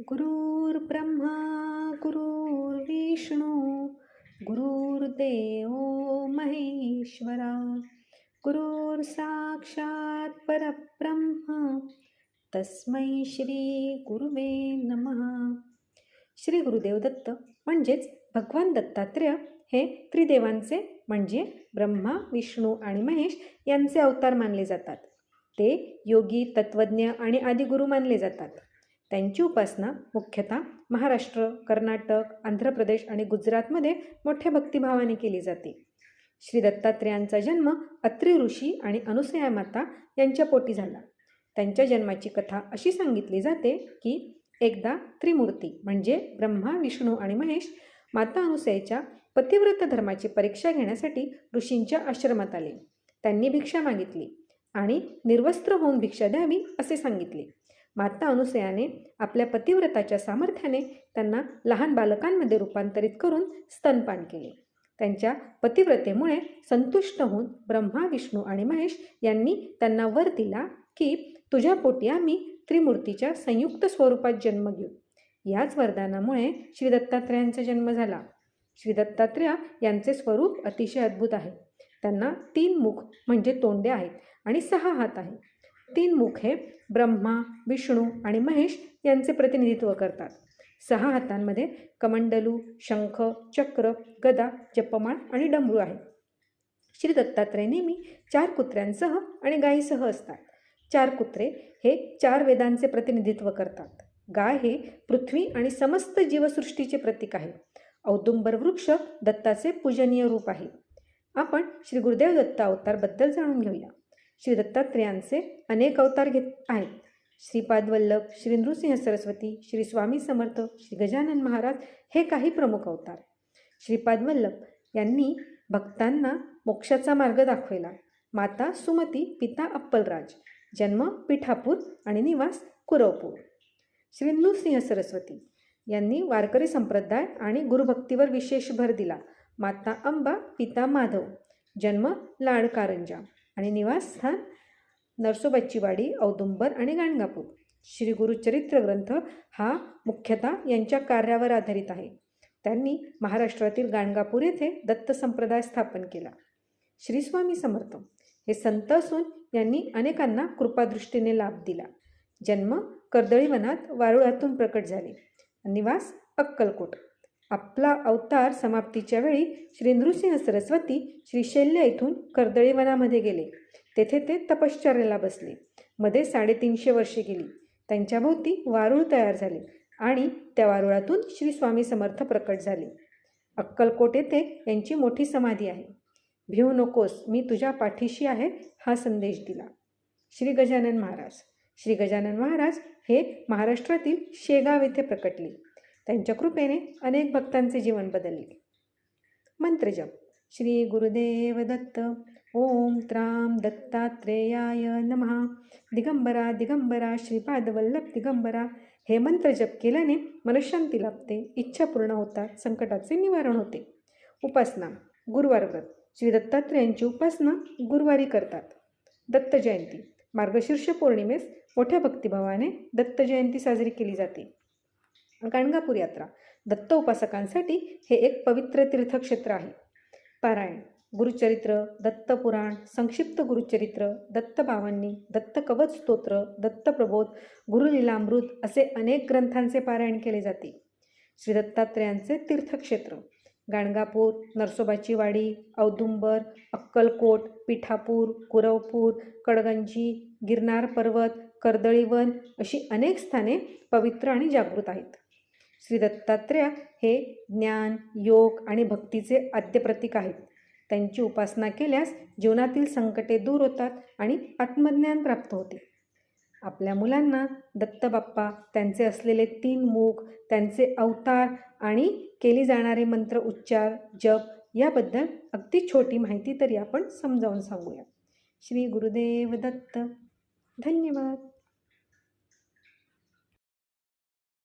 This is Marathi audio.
गुरुर्ब्रह्मा गुरुर्विष्णू गुरुर्देव महेश्वरा गुरुर साक्षात परब्रह्म तस्मै श्री गुरुवे नमः. श्री गुरुदेव दत्त म्हणजेच भगवान दत्तात्रेय हे त्रिदेवांचे म्हणजे ब्रह्मा विष्णू आणि महेश यांचे अवतार मानले जातात. ते योगी तत्त्वज्ञ आणि आदिगुरु मानले जातात. त्यांची उपासना मुख्यतः महाराष्ट्र कर्नाटक आंध्र प्रदेश आणि गुजरातमध्ये मोठ्या भक्तिभावाने केली जाते. श्री दत्तात्रेयांचा जन्म अत्रि ऋषी आणि अनुसया माता यांच्या पोटी झाला. त्यांच्या जन्माची कथा अशी सांगितली जाते की एकदा त्रिमूर्ती म्हणजे ब्रह्मा विष्णू आणि महेश माता अनुसयाच्या पतिव्रत धर्माची परीक्षा घेण्यासाठी ऋषींच्या आश्रमात आले. त्यांनी भिक्षा मागितली आणि निर्वस्त्र होऊन भिक्षा द्यावी असे सांगितले. माता अनुसयाने आपल्या पतिव्रताच्या सामर्थ्याने त्यांना लहान बालकांमध्ये रूपांतरित करून स्तनपान केले. त्यांच्या पतिव्रतेमुळे संतुष्ट होऊन ब्रह्मा विष्णू आणि महेश यांनी त्यांना वर दिला की तुझ्या पोटी आम्ही त्रिमूर्तीच्या संयुक्त स्वरूपात जन्म घेऊ. याच वरदानामुळे श्री दत्तात्रेयांचा जन्म झाला. श्री दत्तात्रेय यांचे स्वरूप अतिशय अद्भुत आहे. त्यांना तीन मुख म्हणजे तोंडे आहेत आणि सहा हात आहेत. तीन मुख हे ब्रह्मा विष्णू आणि महेश यांचे प्रतिनिधित्व करतात. सहा हातांमध्ये कमंडलू शंख चक्र गदा जपमाळ आणि डमरू आहे. श्री दत्तात्रय नेहमी चार कुत्र्यांसह आणि गायीसह असतात. चार कुत्रे हे चार वेदांचे प्रतिनिधित्व करतात. गाय हे पृथ्वी आणि समस्त जीवसृष्टीचे प्रतीक आहे. औदुंबर वृक्ष दत्ताचे पूजनीय रूप आहे. आपण श्री गुरुदेव दत्ता अवतारबद्दल जाणून घेऊया. श्री दत्तात्रेयांचे अनेक अवतार घेत आहेत. श्रीपाद वल्लभ श्री नृसिंह सरस्वती श्री स्वामी समर्थ श्री गजानन महाराज हे काही प्रमुख अवतार. श्रीपाद वल्लभ यांनी भक्तांना मोक्षाचा मार्ग दाखवला. माता सुमती पिता अप्पलराज जन्म पिठापूर आणि निवास कुरवपूर. श्री नृसिंह सरस्वती यांनी वारकरी संप्रदाय आणि गुरुभक्तीवर विशेष भर दिला. माता अंबा पिता माधव जन्म लाडकारंजा. आणि निवासस्थान नरसोबाची वाडी औदुंबर आणि गाणगापूर. श्री गुरुचरित्र ग्रंथ हा मुख्यतः यांच्या कार्यावर आधारित आहे. त्यांनी महाराष्ट्रातील गाणगापूर येथे दत्त संप्रदाय स्थापन केला. श्री स्वामी समर्थ हे संत असून यांनी अनेकांना कृपादृष्टीने लाभ दिला. जन्म कर्दळीवनात वारुळातून प्रकट झाले. निवास अक्कलकोट. आपला अवतार समाप्तीच्या वेळी श्री नृसिंह सरस्वती श्रीशैल्य इथून कर्दळी कर्दळीवनामध्ये गेले. तेथे ते तपश्चर्याला बसले. मध्ये साडेतीनशे वर्षे गेली. त्यांच्याभोवती वारुळ तयार झाले आणि त्या वारुळातून श्री स्वामी समर्थ प्रकट झाले. अक्कलकोट येथे यांची मोठी समाधी आहे. भिऊ नकोस मी तुझ्या पाठीशी आहे हा संदेश दिला. श्री गजानन महाराज. श्री गजानन महाराज हे महाराष्ट्रातील शेगाव येथे प्रकटले. त्यांच्या कृपेने अनेक भक्तांचे जीवन बदलले. मंत्रजप श्री गुरुदेव दत्त. ओम त्राम दत्तात्रेयाय नमः. दिगंबरा दिगंबरा श्रीपादवल्लभ दिगंबरा. हे मंत्र जप केल्याने मनशांती लाभते इच्छा पूर्ण होतात संकटाचे निवारण होते. उपासना. गुरुवार व्रत. श्री दत्तात्रेयांची उपासना गुरुवारी करतात. दत्त जयंती. मार्गशीर्ष पौर्णिमेस मोठ्या भक्तिभावाने दत्त जयंती साजरी केली जाते. गाणगापूर यात्रा दत्त उपासकांसाठी हे एक पवित्र तीर्थक्षेत्र आहे. पारायण गुरुचरित्र दत्तपुराण संक्षिप्त गुरुचरित्र दत्त दत्तकवच दत्त कवच स्तोत्र दत्तप्रबोध गुरुलीलामृत असे अनेक ग्रंथांचे पारायण केले जाते. श्री दत्तात्रयांचे तीर्थक्षेत्र गाणगापूर नरसोबाची वाडी औदुंबर अक्कलकोट पिठापूर कुरवपूर कडगंजी गिरनार पर्वत कर्दळीवन अशी अनेक स्थाने पवित्र आणि जागृत आहेत. श्री दत्तात्रेय हे ज्ञान योग आणि भक्तीचे आद्यप्रतीक आहेत. त्यांची उपासना केल्यास जीवनातील संकटे दूर होतात आणि आत्मज्ञान प्राप्त होते. आपल्या मुलांना दत्तबाप्पा त्यांचे असलेले तीन मुख त्यांचे अवतार आणि केली जाणारे मंत्र उच्चार जप याबद्दल अगदी छोटी माहिती तरी आपण समजावून सांगूया. श्री गुरुदेव दत्त. धन्यवाद.